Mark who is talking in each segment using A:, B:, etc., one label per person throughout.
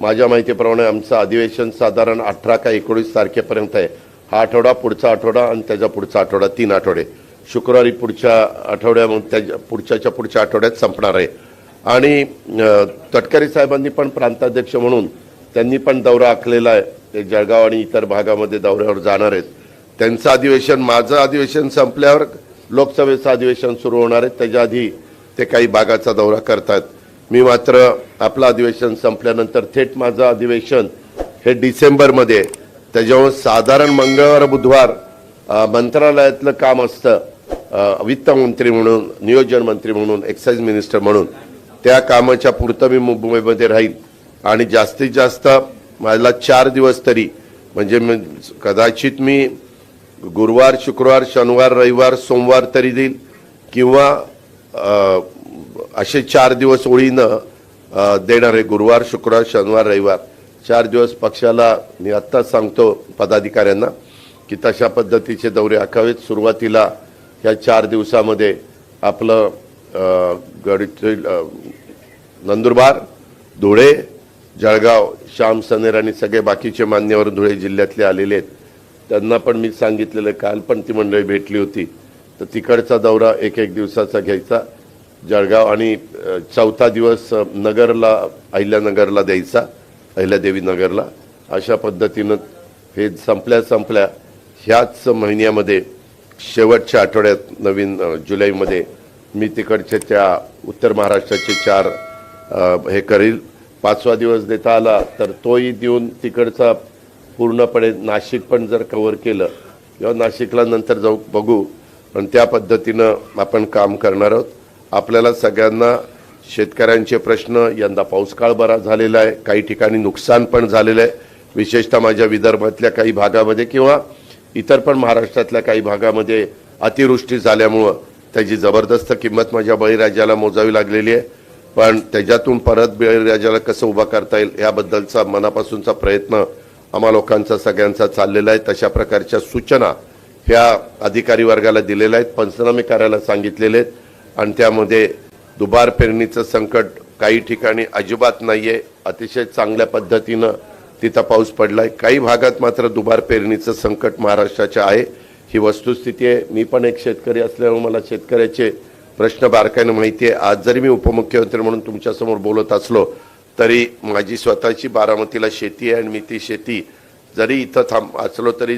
A: माझ्या माहितीप्रमाणे आमचं अधिवेशन साधारण अठरा का एकोणीस तारखेपर्यंत आहे. हा आठवडा पुढचा आठवडा आणि त्याचा पुढचा आठवडा तीन आठवडे. शुक्रवारी पुढच्या आठवड्या मग त्याच्या पुढच्याच्या पुढच्या आठवड्यात संपणार आहे. आणि तटकरी तटकरे साहेबांनी पण प्रांताध्यक्ष म्हणून त्यांनी पण दौरा आखलेला आहे. ते जळगाव आणि इतर भागामध्ये दौऱ्यावर जाणार आहेत. त्यांचं अधिवेशन माझं अधिवेशन संपल्यावर लोकसभेचं अधिवेशन सुरू होणार आहे. त्याच्या आधी ते काही भागाचा दौरा करतात मी मात्र आपलं अधिवेशन संपल्यानंतर थेट माझं अधिवेशन हे डिसेंबरमध्ये त्याच्यामुळे साधारण मंगळवार बुधवार मंत्रालयातलं काम असतं वित्तमंत्री म्हणून नियोजन मंत्री म्हणून एक्साईज मिनिस्टर म्हणून. त्या कामाच्या पुरतं मी मुंबईमध्ये राहील. आणि जास्तीत जास्त मला चार दिवस तरी म्हणजे कदाचित मी गुरुवार शुक्रवार शनिवार रविवार सोमवार तरी देईल किंवा असे चार दिवस ओळीनं देणार आहे गुरुवार शुक्रवार शनिवार रविवार. चार दिवस पक्षाला मी आत्ताच सांगतो पदाधिकाऱ्यांना की तशा पद्धतीचे दौरे आखावेत. सुरुवातीला ह्या चार दिवसामध्ये आपलं गडचिर नंदुरबार धुळे जळगाव श्याम सनेर आणि सगळे बाकीचे मान्यवर धुळे जिल्ह्यातले आलेले आहेत. त्यांना पण मी सांगितलेलं काल पण ती मंडळी भेटली होती. तर तिकडचा दौरा एक एक दिवसाचा घ्यायचा. जळगाव आणि चौथा दिवस नगरला अहिल्यानगरला द्यायचा अहिल्यादेवी नगरला. अशा पद्धतीनं हे संपल्या संपल्या ह्याच महिन्यामध्ये शेवटच्या आठवड्यात नवीन जुलैमध्ये मी तिकडचे त्या उत्तर महाराष्ट्राचे चार हे करील. पाचवा दिवस देता आला तर तोही देऊन तिकडचा पूर्णपणे नाशिक पण जर कवर केलं किंवा नाशिकला नंतर जाऊ बघू. पण त्या पद्धतीनं आपण काम करणार आहोत. आपल्याला सगळ्यांना शेतकऱ्यांचे प्रश्न यंदा पाऊसकाळ बरा झालेला आहे. काही ठिकाणी नुकसान पण झालेलं आहे. विशेषतः माझ्या विदर्भातल्या काही भागामध्ये किंवा इतर पण महाराष्ट्रातल्या काही भागामध्ये अतिवृष्टी झाल्यामुळं त्याची जबरदस्त किंमत माझ्या बळीराजाला मोजावी लागलेली आहे. पण त्याच्यातून परत बळीराजाला कसं उभा करता येईल याबद्दलचा मनापासूनचा प्रयत्न आम्हा लोकांचा सगळ्यांचा चाललेला आहे. तशा प्रकारच्या सूचना ह्या अधिकारी वर्गाला दिलेल्या आहेत. पंचनामे करायला सांगितलेले आहेत. आणि त्यामध्ये दुबार पेरणीचं संकट काही ठिकाणी अजिबात नाहीये. अतिशय चांगल्या पद्धतीनं तिथं पाऊस पडला आहे काही भागात मात्र दुबार पेरणीचं संकट महाराष्ट्राच्या आहे. ही वस्तुस्थिती आहे. मी पण एक शेतकरी असल्यामुळे मला शेतकऱ्याचे प्रश्न बारकाईनं माहिती आहे. आज जरी मी उपमुख्यमंत्री म्हणून तुमच्यासमोर बोलत असलो तरी माझी स्वतःची बारामतीला शेती आहे आणि मी ती शेती जरी इथं थांब असलो तरी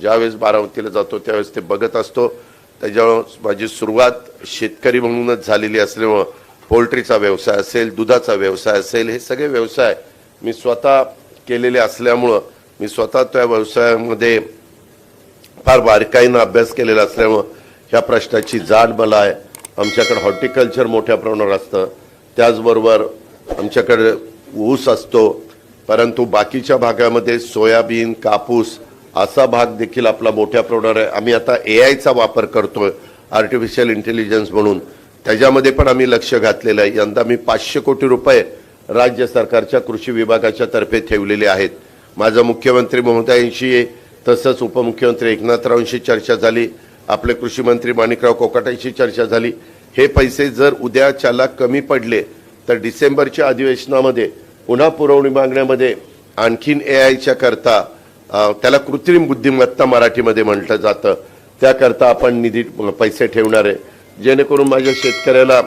A: ज्यावेळेस बारामतीला जातो त्यावेळेस ते बघत असतो. त्याच्यामुळं माझी सुरुवात शेतकरी म्हणूनच झालेली असल्यामुळं पोल्ट्रीचा व्यवसाय असेल दुधाचा व्यवसाय असेल हे सगळे व्यवसाय मी स्वतः केलेले असल्यामुळं मी स्वतः त्या व्यवसायामध्ये फार बारकाईनं अभ्यास केलेला असल्यामुळं ह्या प्रश्नाची जाण मला आहे. आमच्याकडे हॉर्टिकल्चर मोठ्या प्रमाणावर असतं. त्याचबरोबर आमच्याकडे ऊस असतो. परंतु बाकीच्या भागामध्ये सोयाबीन कापूस असा भाग देखील आपला मोठ्या प्रमाणावर आहे. आम्ही आता ए आयचा वापर करतोय आर्टिफिशियल इंटेलिजन्स म्हणून. त्याच्यामध्ये पण आम्ही लक्ष घातलेलं आहे. यंदा मी पाचशे कोटी रुपये राज्य सरकारच्या कृषी विभागाच्या तर्फे ठेवलेले आहेत. माझं मुख्यमंत्री महोदयांशी तसंच उपमुख्यमंत्री एकनाथरावांशी चर्चा झाली. आपले कृषी मंत्री माणिकराव कोकाटांशी चर्चा झाली. हे पैसे जर उद्याच्याला कमी पडले तर डिसेंबरच्या अधिवेशनामध्ये पुन्हा पुरवणी मागण्यामध्ये आणखीन ए आयच्या करता त्याला कृत्रिम बुद्धिमत्ता मराठीमध्ये म्हटलं जातं. त्याकरता आपण निधी पैसे ठेवणार आहे. जेणेकरून माझ्या शेतकऱ्याला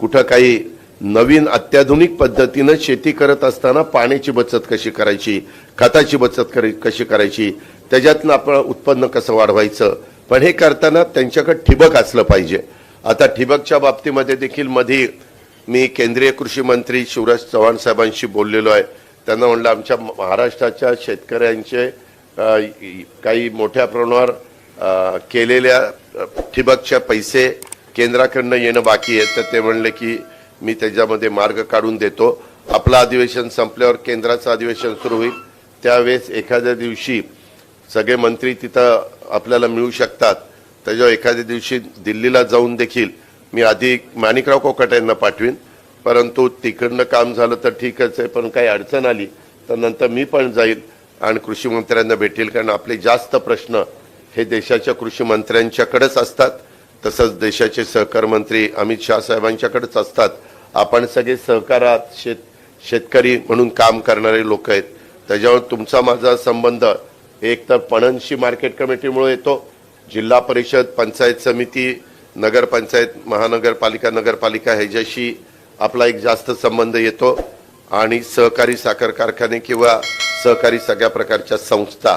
A: कुठं काही नवीन अत्याधुनिक पद्धतीनं शेती करत असताना पाण्याची बचत कशी करायची खताची बचत करी कशी करायची त्याच्यातनं आपण उत्पन्न कसं वाढवायचं? पण हे करताना त्यांच्याकडे ठिबक असलं पाहिजे. आता ठिबकच्या बाबतीमध्ये देखील मध्ये मी केंद्रीय कृषी मंत्री शिवराज चव्हाण साहेबांशी बोललेलो आहे. त्यांना म्हणलं आमच्या महाराष्ट्राच्या शेतकऱ्यांचे काही मोठ्या प्रमाणावर केलेल्या ठिबकच्या पैसे केंद्राकडनं येणं बाकी आहे. तर ते म्हणले की मी त्याच्यामध्ये मार्ग काढून देतो. आपलं अधिवेशन संपल्यावर केंद्राचं अधिवेशन सुरू होईल. त्यावेळेस एखाद्या दिवशी सगळे मंत्री तिथं आपल्याला मिळू शकतात. त्याच्यावर एखाद्या दिवशी दिल्लीला जाऊन देखील मी आधी माणिकराव कोकाट यांना पाठवीन. परंतु तिकडनं काम झालं तर ठीकच आहे पण काही अडचण आली तर नंतर मी पण जाईल. आणि कृषी मंत्र्यांना भेटेल कारण आपले जास्त प्रश्न हे देशाच्या कृषी मंत्र्यांच्याकडेच असतात. तसंच देशाचे सहकार मंत्री अमित शाह साहेबांच्याकडेच असतात. आपण सगळे सहकारात शेत शेतकरी म्हणून काम करणारे लोक आहेत. त्याच्यावर तुमचा माझा संबंध एक तर पणनशी मार्केट कमिटीमुळे येतो. जिल्हा परिषद पंचायत समिती नगरपंचायत महानगरपालिका नगरपालिका ह्याच्याशी आपला एक जास्त संबंध येतो. आणि सहकारी साखर कारखाने किंवा सहकारी सगळ्या प्रकारच्या संस्था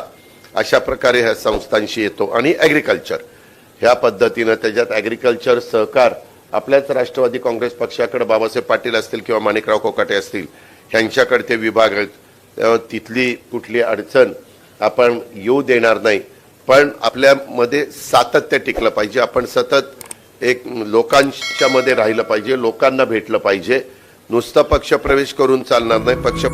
A: अशा प्रकारे ह्या संस्थांशी येतो. आणि ॲग्रिकल्चर ह्या पद्धतीनं त्याच्यात ॲग्रिकल्चर सहकार आपल्याच राष्ट्रवादी काँग्रेस पक्षाकडे बाबासाहेब पाटील असतील किंवा माणिकराव कोकाटे असतील ह्यांच्याकडे ते विभाग आहेत. तिथली कुठली अडचण आपण येऊ देणार नाही. पण आपल्यामध्ये सातत्य टिकलं पाहिजे. आपण सतत एक लोकांच्या मध्ये राहिलं पाहिजे लोकांना भेटलं पाहिजे. नुसतं पक्षप्रवेश करून चालणार नाही. पक्ष